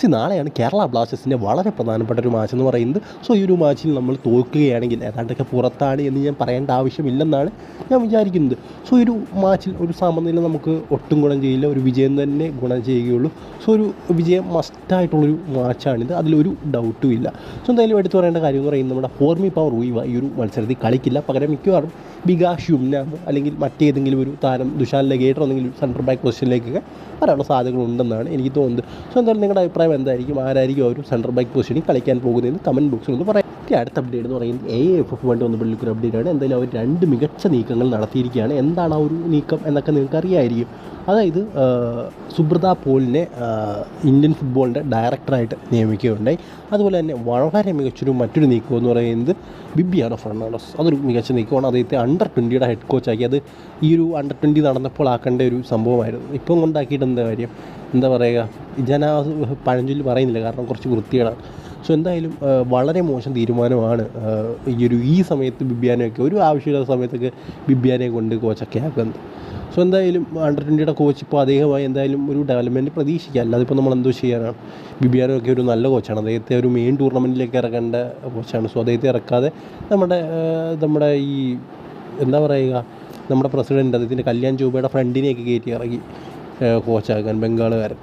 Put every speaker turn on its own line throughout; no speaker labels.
C നാളെയാണ് കേരള ബ്ലാസ്റ്റേഴ്സിന്റെ വളരെ പ്രധാനപ്പെട്ട ഒരു മാച്ച് എന്ന് പറയുന്നത്. സോ ഈ ഒരു മാച്ചിൽ നമ്മൾ തോൽക്കുകയാണെങ്കിൽ ഏതാണ്ടൊക്കെ പുറത്താണ് എന്ന് ഞാൻ പറയേണ്ട ആവശ്യമില്ലെന്നാണ് ഞാൻ വിചാരിക്കുന്നത്. സോ ഒരു മാച്ചിൽ ഒരു സമനില നമുക്ക് ഒട്ടും ഗുണം ചെയ്യില്ല. ഒരു വിജയം തന്നെ ഗുണം ചെയ്യുകയുള്ളൂ. സോ ഒരു വിജയം മസ്റ്റായിട്ടുള്ളൊരു മാച്ചാണിത്. അതിലൊരു ഡൗട്ടും ഇല്ല. സോ എന്തായാലും എടുത്തു പറയേണ്ട കാര്യം എന്ന് പറയുന്നത് നമ്മുടെ ഫോർമി പവർ ഉയിവ ഈ ഒരു മത്സരത്തിൽ കളിക്കില്ല. പകരം മിക്കവാറും ബികാഷ് യുംനാം അല്ലെങ്കിൽ മറ്റേതെങ്കിലും ഒരു താരം ദുഷാൻ ലഗേറ്റർ എന്തെങ്കിലും സെൻട്രൽ ബാക്ക് പൊസിഷനിലേക്കൊക്കെ വരാനുള്ള സാധ്യതകളുണ്ടെന്നാണ് എനിക്ക് തോന്നുന്നത്. സോ എന്തായാലും നിങ്ങളുടെ അഭിപ്രായം എന്തായിരിക്കും? ആരായിരിക്കും ആ ഒരു സെൻട്രൽ ബാക്ക് പൊസിഷനിൽ കളിക്കാൻ പോകുന്നതെന്ന് കമന്റ് ബോക്സിൽ ഒന്ന് പറയാം. അടുത്ത അപ്ഡേറ്റ് എന്ന് പറയുന്നത് എ എഫ് എഫ് വേണ്ടി വന്ന ഒരു അപ്ഡേറ്റ് ആണ്. എന്തായാലും അവർ രണ്ട് മികച്ച നീക്കങ്ങൾ നടത്തിയിരിക്കുകയാണ്. എന്താണ് ആ ഒരു നീക്കം എന്നൊക്കെ നിങ്ങൾക്ക് അറിയായിരിക്കും അതായത് സുബ്രത പോളിനെ ഇന്ത്യൻ ഫുട്ബോളിന്റെ ഡയറക്ടറായിട്ട് നിയമിക്കുകയുണ്ടായി. അതുപോലെ തന്നെ വളരെ മികച്ചൊരു മറ്റൊരു നീക്കം എന്ന് പറയുന്നത് ബിബിയാണ് ഫെർണാണ്ടസ്. അതൊരു മികച്ച നീക്കമാണ്. അദ്ദേഹത്തെ അണ്ടർ ട്വന്റിയുടെ ഹെഡ് കോച്ചാക്കി അത് ഈ ഒരു അണ്ടർ ട്വന്റി നടന്നപ്പോൾ ആക്കേണ്ട ഒരു സംഭവമായിരുന്നു. ഇപ്പം കൊണ്ടാക്കിയിട്ട് എന്താ കാര്യം? എന്താ പറയുക? ഞാൻ ആ പഴഞ്ചൊല്ലി പറയുന്നില്ല. കാരണം കുറച്ച് വൃത്തികേടാണ്. സോ എന്തായാലും വളരെ മോശം തീരുമാനമാണ് ഈ ഒരു ഈ സമയത്ത് ബിബിയാനൊക്കെ ഒരു ആവശ്യമില്ലാത്ത സമയത്തൊക്കെ ബിബിയാനെ കൊണ്ട് കോച്ചൊക്കെ ആക്കുന്നത്. സോ എന്തായാലും അണ്ടർ ട്വന്റിയുടെ കോച്ച് ഇപ്പോൾ അദ്ദേഹമായി എന്തായാലും ഒരു ഡെവലപ്മെന്റ് പ്രതീക്ഷിക്കുക അല്ലാതെ ഇപ്പോൾ നമ്മൾ എന്തോ ചെയ്യാനാണ്. ബിബിയാനൊക്കെ ഒരു നല്ല കോച്ചാണ് അദ്ദേഹത്തെ ഒരു മെയിൻ ടൂർണമെന്റിലേക്ക് ഇറക്കേണ്ട കോച്ചാണ് സോ അദ്ദേഹത്തെ ഇറക്കാതെ നമ്മുടെ നമ്മുടെ ഈ എന്താ പറയുക നമ്മുടെ പ്രസിഡന്റ് അദ്ദേഹത്തിന്റെ കല്യാൺ ചൂബയുടെ ഫ്രണ്ടിനെയൊക്കെ കയറ്റി ഇറങ്ങി കോച്ചാക്കാൻ ബംഗാളുകാരൻ.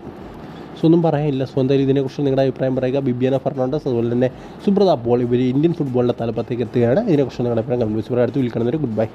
സോ ഒന്നും പറയാനില്ല. സോ എന്തായാലും ഇതിനെക്കുറിച്ച് നിങ്ങളുടെ അഭിപ്രായം പറയുക. ബിബിയാന ഫെർണാണ്ടസ് അതുപോലെ തന്നെ സുബ്രത പോൾ ഇവർ ഇന്ത്യൻ ഫുട്ബോളിന്റെ തലപ്പത്തേക്ക് എത്തുകയാണ് ഇതിനെക്കുറിച്ച് നിങ്ങളുടെ അഭിപ്രായം ബോക്സിൽ അടുത്ത് വിളിക്കണം ഗുഡ് ബൈ